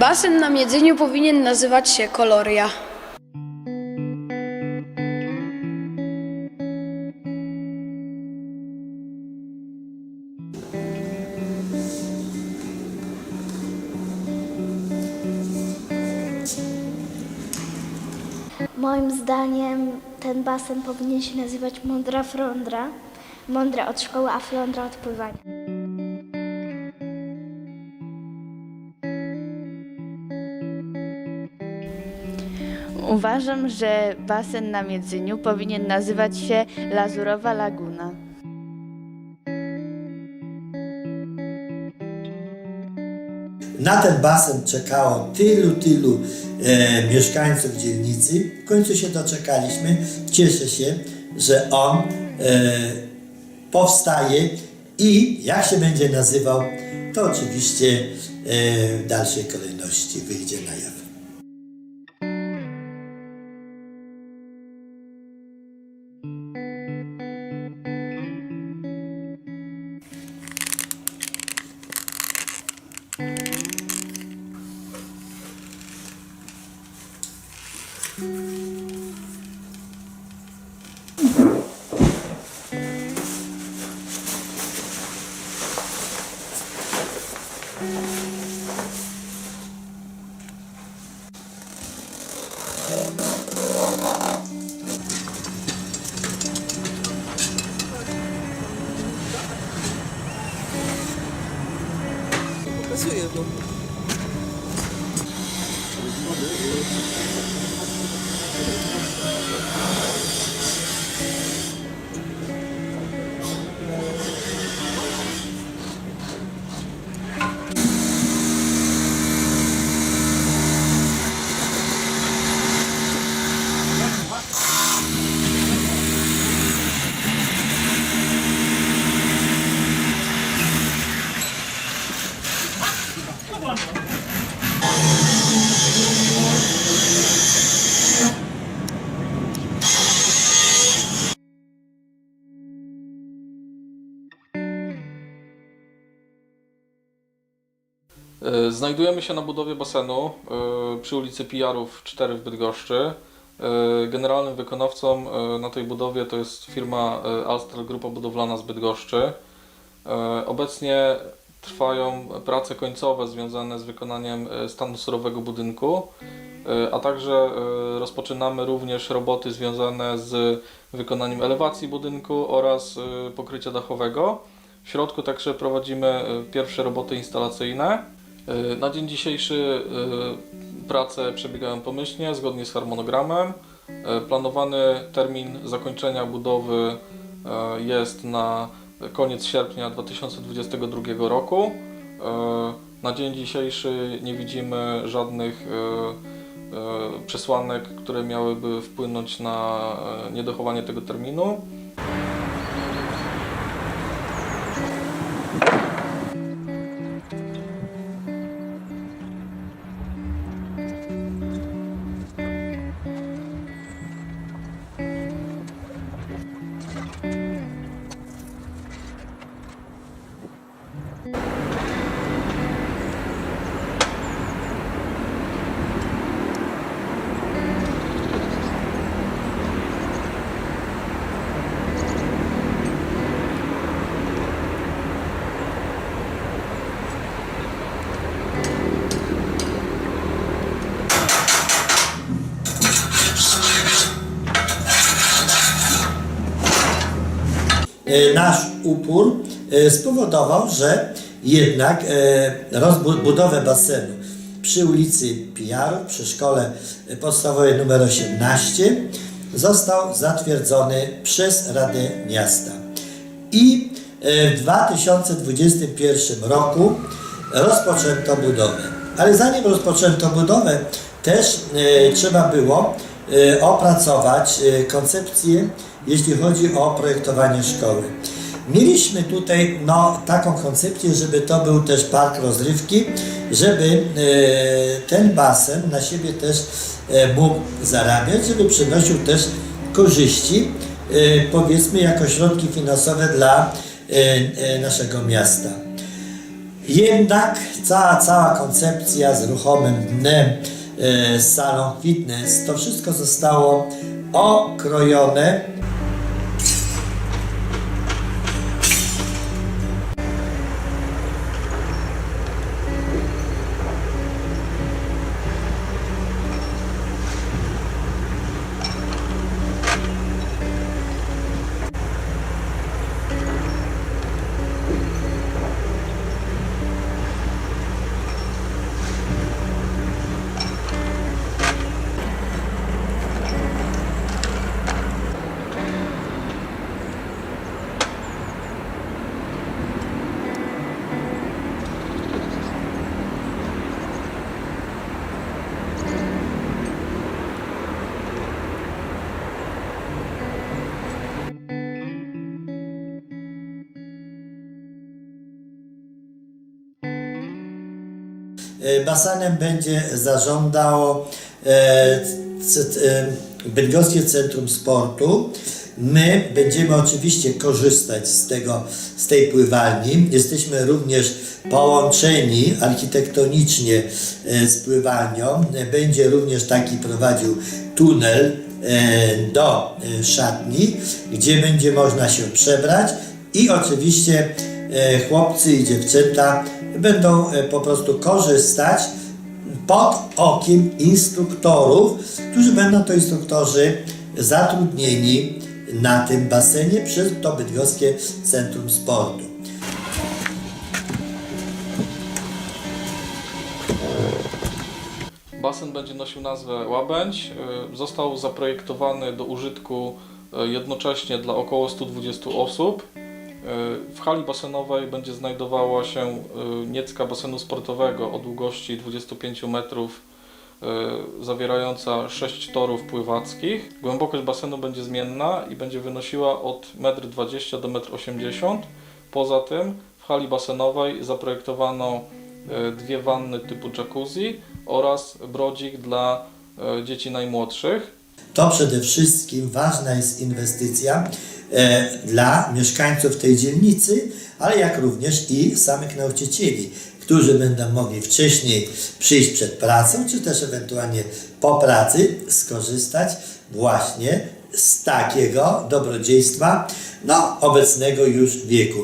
Basen na Miedzeniu powinien nazywać się Koloria. Moim zdaniem ten basen powinien się nazywać Mądra Flądra. Mądra od szkoły, a Flądra od pływania. Uważam, że basen na Miedzyniu powinien nazywać się Lazurowa Laguna. Na ten basen czekało tylu, tylu e, mieszkańców dzielnicy. W końcu się doczekaliśmy. Cieszę się, że on e, powstaje i jak się będzie nazywał, to oczywiście e, w dalszej kolejności wyjdzie na jaw. Znajdujemy się na budowie basenu e, przy ulicy Pijarów 4 w Bydgoszczy. E, Generalnym wykonawcą e, na tej budowie to jest firma e, Alstel Grupa Budowlana z Bydgoszczy. E, Obecnie trwają prace końcowe związane z wykonaniem e, stanu surowego budynku, e, a także e, rozpoczynamy również roboty związane z wykonaniem elewacji budynku oraz e, pokrycia dachowego. W środku także prowadzimy e, pierwsze roboty instalacyjne. E, Na dzień dzisiejszy e, prace przebiegają pomyślnie, zgodnie z harmonogramem. E, Planowany termin zakończenia budowy jest na koniec sierpnia 2022 roku. Na dzień dzisiejszy nie widzimy żadnych przesłanek, które miałyby wpłynąć na niedochowanie tego terminu. Nasz upór e, spowodował, że jednak e, rozbudowę basenu przy ulicy Pijarów, przy szkole podstawowej nr 18 został zatwierdzony przez Radę Miasta. I e, w 2021 roku rozpoczęto budowę. Ale zanim rozpoczęto budowę, też e, trzeba było e, opracować e, koncepcję, jeśli chodzi o projektowanie szkoły. Mieliśmy tutaj no, taką koncepcję, żeby to był też park rozrywki, żeby e, ten basen na siebie też e, mógł zarabiać, żeby przynosił też korzyści, e, powiedzmy jako środki finansowe dla e, e, naszego miasta. Jednak cała, cała koncepcja z ruchomym dnem, e, z salą fitness, to wszystko zostało okrojone E, Basenem będzie zażądało e, e, Bydgoskie Centrum Sportu. My będziemy oczywiście korzystać z, tego, z tej pływalni. Jesteśmy również połączeni architektonicznie z pływalnią. Będzie również taki prowadził tunel do szatni, gdzie będzie można się przebrać i oczywiście chłopcy i dziewczęta będą e, po prostu korzystać pod okiem instruktorów, którzy będą to instruktorzy zatrudnieni na tym basenie przez to Bydgoskie Centrum Sportu. Basen będzie nosił nazwę Łabędź. Y, Został zaprojektowany do użytku y, jednocześnie dla około 120 osób. W hali basenowej będzie znajdowała się y, niecka basenu sportowego o długości 25 metrów, y, zawierająca 6 torów pływackich. Głębokość basenu będzie zmienna i będzie wynosiła od 1,20 m do 1,80 m. Poza tym w hali basenowej zaprojektowano e, dwie wanny typu jacuzzi oraz brodzik dla e, dzieci najmłodszych. To przede wszystkim ważna jest inwestycja e, dla mieszkańców tej dzielnicy, ale jak również i samych nauczycieli, którzy będą mogli wcześniej przyjść przed pracą, czy też ewentualnie po pracy skorzystać właśnie z takiego dobrodziejstwa no, obecnego już wieku.